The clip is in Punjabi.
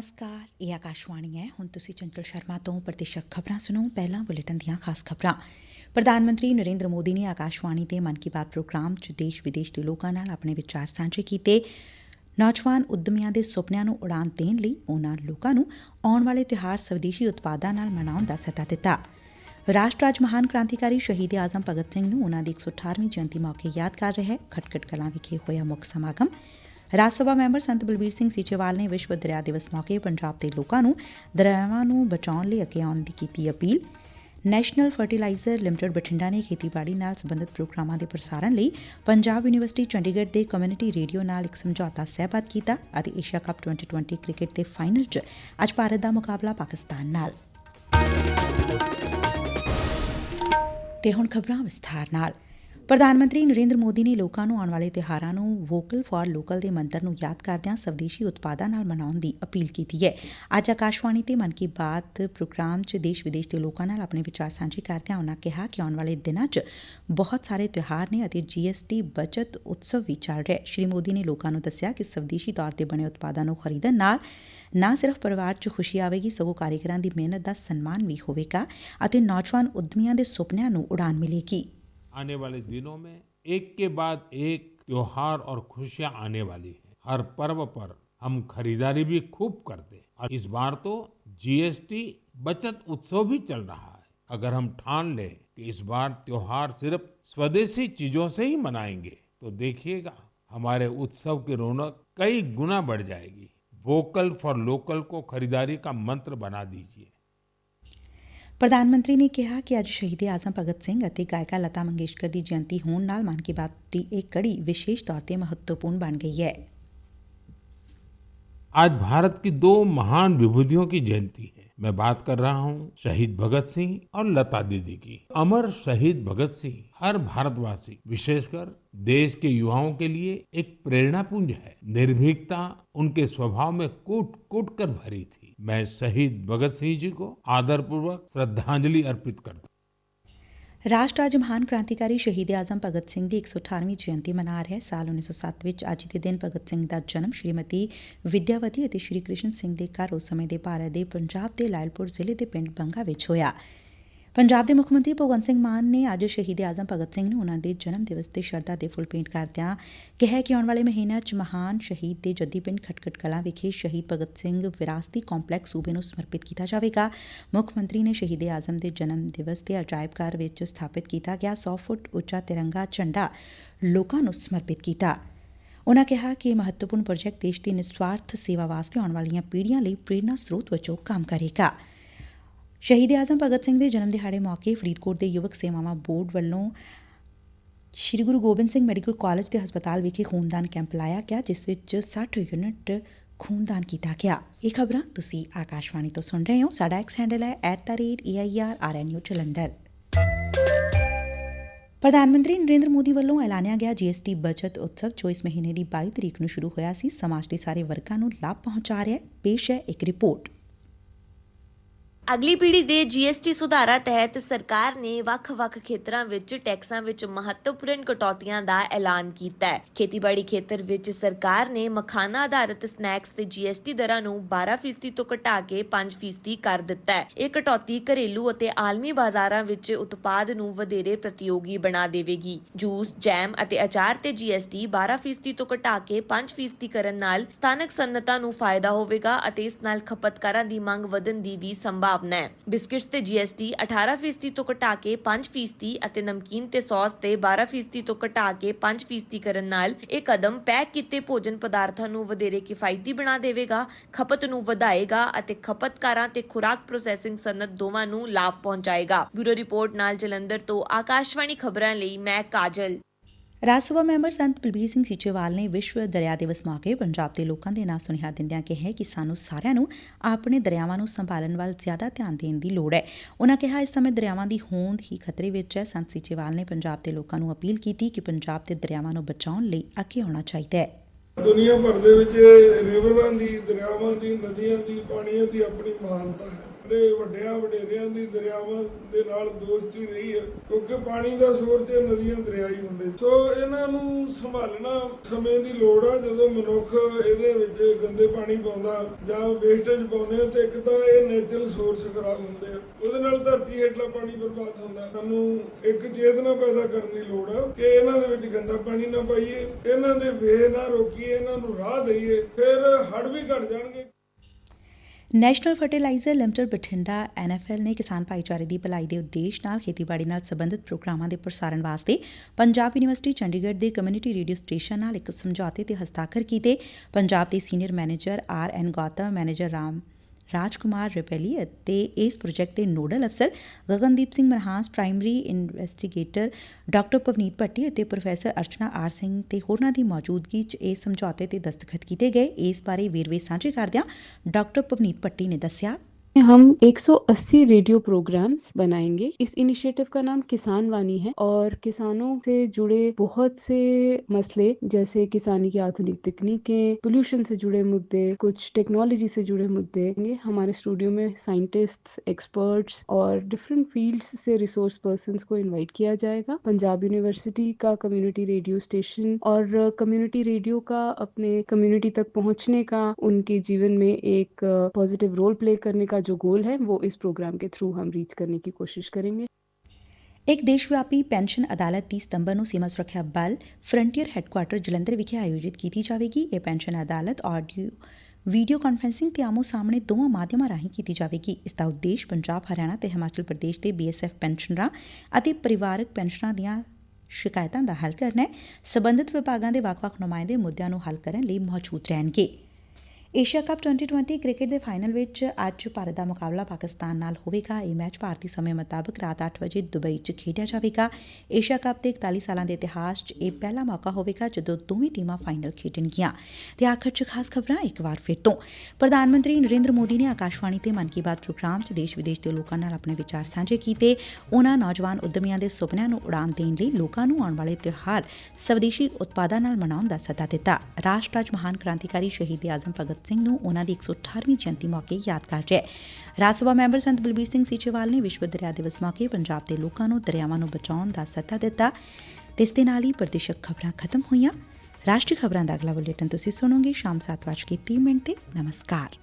ਨਮਸਕਾਰ, ਇਹ ਆਕਾਸ਼ਵਾਣੀ ਹੈ। ਹੁਣ ਤੁਸੀਂ ਚੰਚਲ ਸ਼ਰਮਾ ਤੋਂ ਪ੍ਰਤੀਸ਼ਕ ਖਬਰਾਂ ਸੁਣੋ। ਪਹਿਲਾਂ ਬੁਲੇਟਿਨ ਦੀਆਂ ਖਾਸ ਖਬਰਾਂ। ਪ੍ਰਧਾਨ ਮੰਤਰੀ ਨਰੇਂਦਰ ਮੋਦੀ ਨੇ ਆਕਾਸ਼ਵਾਣੀ ਤੇ ਮਨ ਕੀ ਬਾਤ ਪ੍ਰੋਗਰਾਮ 'ਚ ਦੇਸ਼ ਵਿਦੇਸ਼ ਦੇ ਲੋਕਾਂ ਨਾਲ ਆਪਣੇ ਵਿਚਾਰ ਸਾਂਝੇ ਕੀਤੇ। ਨੌਜਵਾਨ ਉਦਮੀਆਂ ਦੇ ਸੁਪਨਿਆਂ ਨੂੰ ਉਡਾਨ ਦੇਣ ਲਈ ਉਹਨਾਂ ਲੋਕਾਂ ਨੂੰ ਆਉਣ ਵਾਲੇ ਤਿਉਹਾਰ ਸਵਦੇਸ਼ੀ ਉਤਪਾਦਾਂ ਨਾਲ ਮਨਾਉਣ ਦਾ ਸੱਦਾ ਦਿੱਤਾ। ਰਾਸ਼ਟਰ ਅੱਜ ਮਹਾਨ ਕ੍ਰਾਂਤੀਕਾਰੀ ਸ਼ਹੀਦ ਆਜ਼ਮ ਭਗਤ ਸਿੰਘ ਨੂੰ ਉਹਨਾਂ ਦੀ 118ਵੀਂ ਜਯੰਤੀ ਮੌਕੇ ਯਾਦ ਕਰ ਰਿਹਾ ਹੈ। ਖਟਕਟ ਕਲਾਂ ਵਿਖੇ ਹੋਇਆ ਮੁੱਖ ਸਮਾਗਮ ਰਾਜ ਸਭਾ ਮੈਂਬਰ ਸੰਤ ਬਲਬੀਰ ਸਿੰਘ ਸੀਚੇਵਾਲ ਨੇ ਵਿਸ਼ਵ ਦਰਿਆ ਦਿਵਸ ਮੌਕੇ ਪੰਜਾਬ ਦੇ ਲੋਕਾਂ ਨੂੰ ਦਰਿਆਵਾਂ ਨੂੰ ਬਚਾਉਣ ਲਈ ਅੱਗੇ ਆਉਣ ਦੀ ਕੀਤੀ appeal. National fertiliser limited Bathinda ਨੇ ਖੇਤੀਬਾੜੀ ਨਾਲ ਸੰਬੰਧਿਤ ਪ੍ਰੋਗਰਾਮਾਂ ਦੇ ਪ੍ਰਸਾਰਣ ਲਈ ਪੰਜਾਬ ਯੂਨੀਵਰਸਿਟੀ, ਚੰਡੀਗੜ੍ਹ ਦੇ ਕਮਿਊਨਿਟੀ ਰੇਡੀਓ ਨਾਲ ਇੱਕ ਸਮਝੌਤਾ ਸਹਿਬੱਧ ਕੀਤਾ ਅਤੇ ਏਸ਼ੀਆ ਕੱਪ 2020 ਕ੍ਰਿਕਟ ਦੇ ਫਾਈਨਲ 'ਚ ਅੱਜ ਭਾਰਤ ਦਾ ਮੁਕਾਬਲਾ ਪਾਕਿਸਤਾਨ ਨਾਲ। ਤੇ ਹੁਣ ਖਬਰਾਂ ਵਿਸਥਾਰ ਨਾਲ। ਪ੍ਰਧਾਨ ਮੰਤਰੀ ਨਰੇਂਦਰ ਮੋਦੀ ਨੇ ਲੋਕਾਂ ਨੂੰ ਆਉਣ ਵਾਲੇ ਤਿਉਹਾਰਾਂ ਨੂੰ ਵੋਕਲ ਫਾਰ ਲੋਕਲ ਦੇ ਮੰਤਰ ਨੂੰ ਯਾਦ ਕਰਦਿਆਂ ਸਵਦੇਸ਼ੀ ਉਤਪਾਦਾਂ ਨਾਲ ਮਨਾਉਣ ਦੀ ਅਪੀਲ ਕੀਤੀ ਹੈ। ਅੱਜ ਆਕਾਸ਼ਵਾਣੀ ਤੇ ਮਨ ਕੀ ਬਾਤ ਪ੍ਰੋਗਰਾਮ 'ਚ ਦੇਸ਼ ਵਿਦੇਸ਼ ਦੇ ਲੋਕਾਂ ਨਾਲ ਆਪਣੇ ਵਿਚਾਰ ਸਾਂਝੇ ਕਰਦਿਆਂ ਉਨ੍ਹਾਂ ਕਿਹਾ ਕਿ ਆਉਣ ਵਾਲੇ ਦਿਨਾਂ 'ਚ ਬਹੁਤ ਸਾਰੇ ਤਿਉਹਾਰ ਨੇ ਅਤੇ ਜੀਐਸਟੀ ਬਚਤ ਉਤਸਵ ਵੀ ਚੱਲ ਰਿਹਾ ਹੈ। ਸ਼੍ਰੀ ਮੋਦੀ ਨੇ ਲੋਕਾਂ ਨੂੰ ਦੱਸਿਆ ਕਿ ਸਵਦੇਸ਼ੀ ਤੌਰ ਤੇ ਬਣੇ ਉਤਪਾਦਾਂ ਨੂੰ ਖਰੀਦਣ ਨਾਲ ਨਾ ਸਿਰਫ ਪਰਿਵਾਰ 'ਚ ਖੁਸ਼ੀ ਆਵੇਗੀ, ਸਗੋਂ ਕਾਰੀਗਰਾਂ ਦੀ ਮਿਹਨਤ ਦਾ ਸਨਮਾਨ ਵੀ ਹੋਵੇਗਾ ਅਤੇ ਨੌਜਵਾਨ ਉਦਮੀਆਂ ਦੇ ਸੁਪਨਿਆਂ ਨੂੰ ਉਡਾਨ ਮਿਲੇਗੀ। आने वाले दिनों में एक के बाद एक त्योहार और खुशियाँ आने वाली है। हर पर्व पर हम खरीदारी भी खूब करते हैं। और इस बार तो जीएसटी बचत उत्सव भी चल रहा है। अगर हम ठान लें कि इस बार त्योहार सिर्फ़ स्वदेशी चीज़ों से ही मनाएँगे तो देखिएगा हमारे उत्सव की रौनक कई गुना बढ़ जाएगी। वोकल फॉर लोकल को खरीदारी का मंत्र बना दीजिए। ਪ੍ਰਧਾਨ ਮੰਤਰੀ ਨੇ ਕਿਹਾ ਕਿ ਅੱਜ ਸ਼ਹੀਦ ਆਜ਼ਮ ਭਗਤ ਸਿੰਘ ਅਤੇ ਗਾਇਕਾ ਲਤਾ ਮੰਗੇਸ਼ਕਰ ਦੀ ਜਯੰਤੀ ਹੋਣ ਨਾਲ ਮਨ ਕੀ ਬਾਤ ਦੀ ਇਹ ਕੜੀ ਵਿਸ਼ੇਸ਼ ਤੌਰ ਤੇ ਮਹੱਤਵਪੂਰਨ ਬਣ ਗਈ ਹੈ आज भारत की दो महान विभूतियों की जयंती है मैं बात कर रहा हूँ शहीद भगत सिंह और लता दीदी की अमर शहीद भगत सिंह हर भारतवासी विशेषकर देश के युवाओं के लिए एक प्रेरणा पुंज है निर्भीकता उनके स्वभाव में कूट कूट कर भरी थी मैं शहीद भगत सिंह जी को आदरपूर्वक श्रद्धांजलि अर्पित करता हूं। ਰਾਸ਼ਟਰ ਅੱਜ ਮਹਾਨ ਕ੍ਰਾਂਤੀਕਾਰੀ ਸ਼ਹੀਦ ਆਜ਼ਮ ਭਗਤ ਸਿੰਘ ਦੀ 118ਵੀਂ ਜਯੰਤੀ ਮਨਾ ਰਿਹਾ ਹੈ ਸਾਲ 1907 ਵਿੱਚ ਅੱਜ ਦੇ ਦਿਨ ਭਗਤ ਸਿੰਘ ਦਾ ਜਨਮ ਸ਼੍ਰੀਮਤੀ ਵਿਦਿਆਵਤੀ ਅਤੇ ਸ਼੍ਰੀ ਕ੍ਰਿਸ਼ਨ ਸਿੰਘ ਦੇ ਘਰ ਉਸ ਸਮੇਂ ਦੇ ਭਾਰਤ ਦੇ ਪੰਜਾਬ ਦੇ ਲਾਇਲਪੁਰ ਜ਼ਿਲ੍ਹੇ ਦੇ ਪਿੰਡ ਬੰਗਾ ਵਿੱਚ ਹੋਇਆ ਪੰਜਾਬ ਦੇ ਮੁੱਖ ਮੰਤਰੀ ਭਗਵੰਤ ਸਿੰਘ ਮਾਨ ਨੇ ਅੱਜ ਸ਼ਹੀਦ ਆਜ਼ਮ ਭਗਤ ਸਿੰਘ ਨੂੰ ਉਨ੍ਹਾਂ ਦੇ ਜਨਮ ਦਿਵਸ ਤੇ ਸ਼ਰਧਾ ਦੇ ਫੁੱਲ ਭੇਂਟ ਕਰਦਿਆਂ ਕਿਹਾ ਕਿ ਆਉਣ ਵਾਲੇ ਮਹੀਨਿਆਂ 'ਚ ਮਹਾਨ ਸ਼ਹੀਦ ਦੇ ਜੱਦੀ ਪਿੰਡ ਖਟਕਟ ਕਲਾਂ ਵਿਖੇ ਸ਼ਹੀਦ ਭਗਤ ਸਿੰਘ ਵਿਰਾਸਤੀ ਕੰਪਲੈਕਸ ਸੂਬੇ ਨੂੰ ਸਮਰਪਿਤ ਕੀਤਾ ਜਾਵੇਗਾ। ਮੁੱਖ ਮੰਤਰੀ ਨੇ ਸ਼ਹੀਦ ਆਜ਼ਮ ਦੇ ਜਨਮ ਦਿਵਸ ਤੇ ਅਜਾਇਬ ਘਰ ਵਿੱਚ ਸਥਾਪਿਤ ਕੀਤਾ ਗਿਆ 100 ਫੁੱਟ ਉੱਚਾ ਤਿਰੰਗਾ ਝੰਡਾ ਲੋਕਾਂ ਨੂੰ ਸਮਰਪਿਤ ਕੀਤਾ। ਉਨ੍ਹਾਂ ਕਿਹਾ ਕਿ ਇਹ ਮਹੱਤਵਪੂਰਨ ਪ੍ਰੋਜੈਕਟ ਦੇਸ਼ ਦੀ ਨਿਸਵਾਰਥ ਸੇਵਾ ਵਾਸਤੇ ਆਉਣ ਵਾਲੀਆਂ ਪੀੜ੍ਹੀਆਂ ਲਈ ਪ੍ਰੇਰਨਾ ਸਰੋਤ ਵਜੋਂ ਕੰਮ ਕਰੇਗਾ। ਸ਼ਹੀਦ ਆਜ਼ਮ ਭਗਤ ਸਿੰਘ ਦੇ ਜਨਮ ਦਿਹਾੜੇ ਮੌਕੇ ਫਰੀਦਕੋਟ ਦੇ ਯੁਵਕ ਸੇਵਾਵਾਂ ਬੋਰਡ ਵੱਲੋਂ ਸ੍ਰੀ ਗੁਰੂ ਗੋਬਿੰਦ ਸਿੰਘ ਮੈਡੀਕਲ ਕਾਲਜ ਦੇ ਹਸਪਤਾਲ ਵਿਖੇ ਖੂਨਦਾਨ ਕੈਂਪ ਲਾਇਆ ਗਿਆ, ਜਿਸ ਵਿੱਚ 60 ਯੂਨਿਟ ਖੂਨਦਾਨ ਕੀਤਾ ਗਿਆ। ਇਹ ਖਬਰਾਂ ਤੁਸੀਂ ਆਕਾਸ਼ਵਾਣੀ ਤੋਂ ਸੁਣ ਰਹੇ ਹੋ। ਸਾਡਾ ਐਕਸ ਹੈਂਡਲ ਹੈ @airarnu ਜਲੰਧਰ। ਪ੍ਰਧਾਨ ਮੰਤਰੀ ਨਰਿੰਦਰ ਮੋਦੀ ਵੱਲੋਂ ਐਲਾਨਿਆ ਗਿਆ ਜੀਐਸਟੀ ਬਚਤ ਉਤਸਵ, ਜੋ ਇਸ ਮਹੀਨੇ ਦੀ 22 ਤਰੀਕ ਨੂੰ ਸ਼ੁਰੂ ਹੋਇਆ ਸੀ। ਸਮਾਜ ਦੇ ਸਾਰੇ ਵਰਗਾਂ ਨੂੰ ਲਾਭ ਪਹੁੰਚਾ ਰਿਹਾ ਹੈ। ਪੇਸ਼ ਹੈ ਇੱਕ ਰਿਪੋਰਟ। ਅਗਲੀ ਪੀੜ੍ਹੀ ਦੇ ਜੀਐਸਟੀ ਸੁਧਾਰਾਂ ਤਹਿਤ ਸਰਕਾਰ ਨੇ ਵੱਖ-ਵੱਖ ਖੇਤਰਾਂ ਵਿੱਚ ਟੈਕਸਾਂ ਵਿੱਚ ਮਹੱਤਵਪੂਰਨ ਕਟੌਤੀਆਂ ਦਾ ਐਲਾਨ ਕੀਤਾ ਹੈ। ਖੇਤੀਬਾੜੀ ਖੇਤਰ ਵਿੱਚ ਸਰਕਾਰ ਨੇ ਮਖਾਨਾ ਆਧਾਰਿਤ ਸਨੈਕਸ ਤੇ ਜੀਐਸਟੀ ਦਰਾਂ ਨੂੰ 12% ਤੋਂ ਘਟਾ ਕੇ 5% ਕਰ ਦਿੱਤਾ ਹੈ। ਇਹ ਕਟੌਤੀ ਘਰੇਲੂ ਅਤੇ ਆਲਮੀ ਬਾਜ਼ਾਰਾਂ ਵਿੱਚ ਉਤਪਾਦ ਨੂੰ ਵਧੇਰੇ ਪ੍ਰਤੀਯੋਗੀ ਬਣਾ ਦੇਵੇਗੀ। ਜੂਸ, ਜੈਮ ਅਤੇ ਅਚਾਰ ਤੇ ਜੀਐਸਟੀ 12% ਤੋਂ ਘਟਾ ਕੇ 5% ਕਰਨ ਨਾਲ ਸਥਾਨਕ ਸਨਅਤਾਂ ਨੂੰ ਫਾਇਦਾ ਹੋਵੇਗਾ ਅਤੇ ਇਸ ਨਾਲ ਖਪਤਕਾਰਾਂ ਦੀ ਮੰਗ ਵਧਣ ਦੀ ਵੀ ਸੰਭਾਵਨਾ ਹੈ। ਬਿਸਕਿਟਸ ਤੇ ਜੀਐਸਟੀ 18% ਤੋਂ ਘਟਾ ਕੇ 5% ਅਤੇ ਨਮਕੀਨ ਤੇ ਸੌਸ ਤੇ 12% ਤੋਂ ਘਟਾ ਕੇ 5% ਕਰਨ ਨਾਲ ਇਹ ਕਦਮ ਪੈਕ ਕੀਤੇ ਭੋਜਨ ਪਦਾਰਥਾਂ ਨੂੰ ਵਧੇਰੇ ਕਿਫਾਇਤੀ ਬਣਾ ਦੇਵੇਗਾ, ਖਪਤ ਨੂੰ ਵਧਾਏਗਾ ਅਤੇ ਖਪਤਕਾਰਾਂ ਤੇ ਖੁਰਾਕ ਪ੍ਰੋਸੈਸਿੰਗ ਸਨਅਤ ਦੋਵਾਂ ਨੂੰ ਲਾਭ ਪਹੁੰਚਾਏਗਾ। ਬਿਊਰੋ ਰਿਪੋਰਟ ਨਾਲ ਜਲੰਧਰ ਤੋਂ ਆਕਾਸ਼ਵਾਣੀ ਖਬਰਾਂ ਲਈ ਮੈਂ ਕਾਜਲ। ਰਾਜ ਸਭਾ ਮੈਂਬਰ ਸੰਤ ਬਲਬੀਰ ਸਿੰਘ ਸੀਚੇਵਾਲ ਨੇ ਵਿਸ਼ਵ ਦਰਿਆ ਦਿਵਸ ਮੌਕੇ ਪੰਜਾਬ ਦੇ ਲੋਕਾਂ ਦੇ ਨਾਲ ਸੁਨੇਹਾ ਦਿੰਦਿਆਂ ਕਿਹਾ ਕਿ ਸਾਨੂੰ ਸਾਰਿਆਂ ਨੂੰ ਆਪਣੇ ਦਰਿਆਵਾਂ ਨੂੰ ਸੰਭਾਲਣ ਵੱਲ ਜ਼ਿਆਦਾ ਧਿਆਨ ਦੇਣ ਦੀ ਲੋੜ ਹੈ। ਉਨ੍ਹਾਂ ਕਿਹਾ, ਇਸ ਸਮੇਂ ਦਰਿਆਵਾਂ ਦੀ ਹੋਂਦ ਹੀ ਖਤਰੇ ਵਿੱਚ ਹੈ। ਸੰਤ ਸੀਚੇਵਾਲ ਨੇ ਪੰਜਾਬ ਦੇ ਲੋਕਾਂ ਨੂੰ ਅਪੀਲ ਕੀਤੀ ਕਿ ਪੰਜਾਬ ਦੇ ਦਰਿਆਵਾਂ ਨੂੰ ਬਚਾਉਣ ਲਈ ਅੱਗੇ ਆਉਣਾ ਚਾਹੀਦਾ ਹੈ। ਦੁਨੀਆ ਭਰ ਦੇ ਵਿੱਚ ਰਿਵਰਾਂ ਦੀ, ਦਰਿਆਵਾਂ ਦੀ, ਨਦੀਆਂ ਦੀ, ਪਾਣੀਆਂ ਦੀ ਆਪਣੀ ਮਹਾਨਤਾ ਹੈ। ਸਾਡੇ ਵੱਡਿਆਂ ਵਡੇਰਿਆਂ ਦੀ ਦਰਿਆਵਾਂ ਦੇ ਨਾਲ ਦੋਸਤੀ ਰਹੀ ਹੈ, ਕਿਉਂਕਿ ਪਾਣੀ ਦਾ ਸੋਰਸ ਇਹ ਨਦੀਆਂ ਦਰਿਆ ਹੁੰਦੇ ਸੋ। ਇਹਨਾਂ ਨੂੰ ਸੰਭਾਲਣਾ ਸਮੇਂ ਦੀ ਲੋੜ ਆ, ਜਦੋਂ ਮਨੁੱਖ ਇਹਦੇ ਵਿੱਚ ਗੰਦੇ ਪਾਣੀ ਪਾਉਂਦਾ ਜਾਂ ਵੇਸਟੇਜ ਪਾਉਂਦੇ ਆ, ਤੇ ਇੱਕ ਤਾਂ ਇਹ ਨੇਚਰਲ ਸੋਰਸ ਖਰਾਬ ਹੁੰਦੇ ਆ। ਉਹਦੇ ਨਾਲ ਧਰਤੀ ਹੇਠਲਾ ਪਾਣੀ ਬਰਬਾਦ ਹੁੰਦਾ। ਸਾਨੂੰ ਇੱਕ ਚੇਤਨਾ ਪੈਦਾ ਕਰਨ ਦੀ ਲੋੜ ਆ ਕਿ ਇਹਨਾਂ ਦੇ ਵਿੱਚ ਗੰਦਾ ਪਾਣੀ ਨਾ ਪਾਈਏ, ਇਹਨਾਂ ਦੇ ਵੇ ਨਾ ਰੋਕੀਏ, ਇਹਨਾਂ ਨੂੰ ਰਾਹ ਦਈਏ, ਫਿਰ ਹੜ ਵੀ ਘਟ ਜਾਣਗੇ। National fertiliser limited Bathinda NFL ਨੇ ਕਿਸਾਨ ਭਾਈਚਾਰੇ ਦੀ ਭਲਾਈ ਦੇ ਉਦੇਸ਼ ਨਾਲ ਖੇਤੀਬਾੜੀ ਨਾਲ ਸੰਬੰਧਿਤ ਪ੍ਰੋਗਰਾਮਾਂ ਦੇ ਪ੍ਰਸਾਰਣ ਵਾਸਤੇ ਪੰਜਾਬ ਯੂਨੀਵਰਸਿਟੀ, ਚੰਡੀਗੜ੍ਹ ਦੇ ਕਮਿਊਨਿਟੀ ਰੇਡੀਓ ਸਟੇਸ਼ਨ ਨਾਲ ਇੱਕ ਸਮਝੌਤੇ ਤੇ ਹਸਤਾਖਰ ਕੀਤੇ। ਪੰਜਾਬ ਦੇ senior manager R N Gautam, manager Ram Rajkumar Repalli ਅਤੇ ਇਸ ਪ੍ਰੋਜੈਕਟ ਦੇ ਨੋਡਲ ਅਫਸਰ Gagandeep Singh Marhas primary investigator doctor Pavneet Bhatti ਅਤੇ ਪ੍ਰੋਫੈਸਰ ਅਰਚਨਾ ਆਰ ਸਿੰਘ ਤੇ ਹੋਰਨਾਂ ਦੀ ਮੌਜੂਦਗੀ 'ਚ ਇਸ ਸਮਝੌਤੇ ਤੇ ਦਸਤਖਤ ਕੀਤੇ ਗਏ। ਇਸ ਬਾਰੇ ਵੇਰਵੇ ਸਾਂਝੇ ਕਰਦਿਆਂ ਡਾਕਟਰ ਪਵਨੀਤ ਭੱਟੀ ਨੇ ਦੱਸਿਆ। हम 180 रेडियो प्रोग्राम्स बनाएँगे। इस इनिशिएटिव का नाम किसान वाणी है और किसानों से जुड़े बहुत से मसले, जैसे किसानी की आधुनिक तकनीकें पोल्यूशन से जुड़े मुद्दे, कुछ टेक्नोलॉजी से जुड़े मुद्दे। हमारे स्टूडियो में साइंटिस्ट्स एक्सपर्ट्स और डिफरेंट फील्ड्स से रिसोर्स पर्सन को इन्वाइट किया जाएगा। पंजाब यूनिवर्सिटी का कम्युनिटी रेडियो स्टेशन और कम्युनिटी रेडियो का अपने कम्युनिटी तक पहुँचने का, उनके जीवन में एक पॉजिटिव रोल प्ले करने का जो गोल है वो इस प्रोग्राम के थ्रू हम रीच करने की कोशिश करेंगे ਇੱਕ ਦੇਸ਼ ਵਿਆਪੀ ਪੈਨਸ਼ਨ ਅਦਾਲਤ 30 ਸਤੰਬਰ ਨੂੰ ਸੀਮਾ ਸੁਰੱਖਿਆ ਬਲ ਫਰੰਟੀਅਰ ਹੈੱਡਕੁਆਟਰ ਜਲੰਧਰ ਵਿਖੇ ਆਯੋਜਿਤ ਕੀਤੀ ਜਾਵੇਗੀ ਇਹ ਪੈਨਸ਼ਨ ਅਦਾਲਤ ਆਡੀਓ ਵੀਡੀਓ ਕਾਨਫਰੰਸਿੰਗ ਤੇ ਆਮੋ ਸਾਹਮਣੇ ਦੋਵਾਂ ਮਾਧਿਅਮਾਂ ਰਾਹੀਂ ਕੀਤੀ ਜਾਵੇਗੀ ਇਸ ਦਾ ਉਦੇਸ਼ ਪੰਜਾਬ ਹਰਿਆਣਾ ਤੇ ਹਿਮਾਚਲ ਪ੍ਰਦੇਸ਼ ਦੇ ਬੀਐਸਐਫ ਪੈਨਸ਼ਨਰਾਂ ਅਤੇ ਪਰਿਵਾਰਕ ਪੈਨਸ਼ਨਰਾਂ ਦੀਆਂ ਸ਼ਿਕਾਇਤਾਂ ਦਾ ਹੱਲ ਕਰਨਾ ਹੈ ਸਬੰਧਿਤ ਵਿਭਾਗਾਂ ਦੇ ਵੱਖ-ਵੱਖ ਨੁਮਾਇੰਦੇ ਮੁੱਦਿਆਂ ਨੂੰ ਹੱਲ ਕਰਨ ਲਈ ਮੌਜੂਦ ਰਹਿਣਗੇ ਏਸ਼ੀਆ ਕੱਪ 2020 ਕ੍ਰਿਕਟ ਦੇ ਫਾਈਨਲ ਵਿੱਚ ਅੱਜ ਭਾਰਤ ਦਾ ਮੁਕਾਬਲਾ ਪਾਕਿਸਤਾਨ ਨਾਲ ਹੋਵੇਗਾ। ਇਹ ਮੈਚ ਭਾਰਤੀ ਸਮੇਂ ਮੁਤਾਬਕ ਰਾਤ 8 ਵਜੇ ਦੁਬਈ 'ਚ ਖੇਡਿਆ ਜਾਵੇਗਾ। ਏਸ਼ੀਆ ਕੱਪ ਦੇ 41 ਸਾਲਾਂ ਦੇ ਇਤਿਹਾਸ 'ਚ ਇਹ ਪਹਿਲਾ ਮੌਕਾ ਹੋਵੇਗਾ ਜਦੋਂ ਦੋਵੇਂ ਟੀਮਾਂ ਫਾਈਨਲ ਖੇਡਣਗੀਆਂ। ਤੇ ਆਖਰ 'ਚ ਖਾਸ ਖਬਰਾਂ ਇੱਕ ਵਾਰ ਫਿਰ ਤੋਂ। ਪ੍ਰਧਾਨ ਮੰਤਰੀ ਨਰਿੰਦਰ ਮੋਦੀ ਨੇ ਆਕਾਸ਼ਵਾਣੀ ਤੇ ਮਨ ਕੀ ਬਾਤ ਪ੍ਰੋਗਰਾਮ 'ਚ ਦੇਸ਼ ਵਿਦੇਸ਼ ਦੇ ਲੋਕਾਂ ਨਾਲ ਆਪਣੇ ਵਿਚਾਰ ਸਾਂਝੇ ਕੀਤੇ। ਉਹਨਾਂ ਨੌਜਵਾਨ ਉਦਮੀਆਂ ਦੇ ਸੁਪਨਿਆਂ ਨੂੰ ਉਡਾਨ ਦੇਣ ਲਈ ਲੋਕਾਂ ਨੂੰ ਆਉਣ ਵਾਲੇ ਤਿਉਹਾਰ ਸਵਦੇਸ਼ੀ ਉਤਪਾਦਾਂ ਨਾਲ ਮਨਾਉਣ ਦਾ ਸੱਦਾ ਦਿੱਤਾ। ਰਾਸ਼ਟਰ ਅੱਜ ਮਹਾਨ ਕ੍ਰਾਂਤੀਕਾਰੀ ਸ਼ਹੀਦ ਆਜ਼ਮ ਭਗਤ ਸਿੰਘ ਨੂੰ ਉਹਨਾਂ ਦੀ 118ਵੀਂ ਜਯੰਤੀ ਮੌਕੇ ਯਾਦ ਕਰ ਰਿਹਾ ਹੈ। ਰਾਜ ਸਭਾ ਮੈਂਬਰ ਸੰਤ ਬਲਬੀਰ ਸਿੰਘ ਸੀਚੇਵਾਲ ਨੇ ਵਿਸ਼ਵ ਦਰਿਆ ਦਿਵਸ ਮੌਕੇ ਪੰਜਾਬ ਦੇ ਲੋਕਾਂ ਨੂੰ ਦਰਿਆਵਾਂ ਨੂੰ ਬਚਾਉਣ ਦਾ ਸੱਦਾ ਦਿੱਤਾ। ਤੇ ਇਸ ਦੇ ਨਾਲ ਹੀ ਪ੍ਰਦੇਸ਼ਕ ਖਬਰਾਂ ਖਤਮ ਹੋਈਆਂ। ਰਾਸ਼ਟਰੀ ਖਬਰਾਂ ਦਾ ਅਗਲਾ ਬੁਲੇਟਿਨ ਤੁਸੀਂ ਸੁਣੋਗੇ ਸ਼ਾਮ 7:30 ਮਿੰਟ ਤੇ। ਨਮਸਕਾਰ।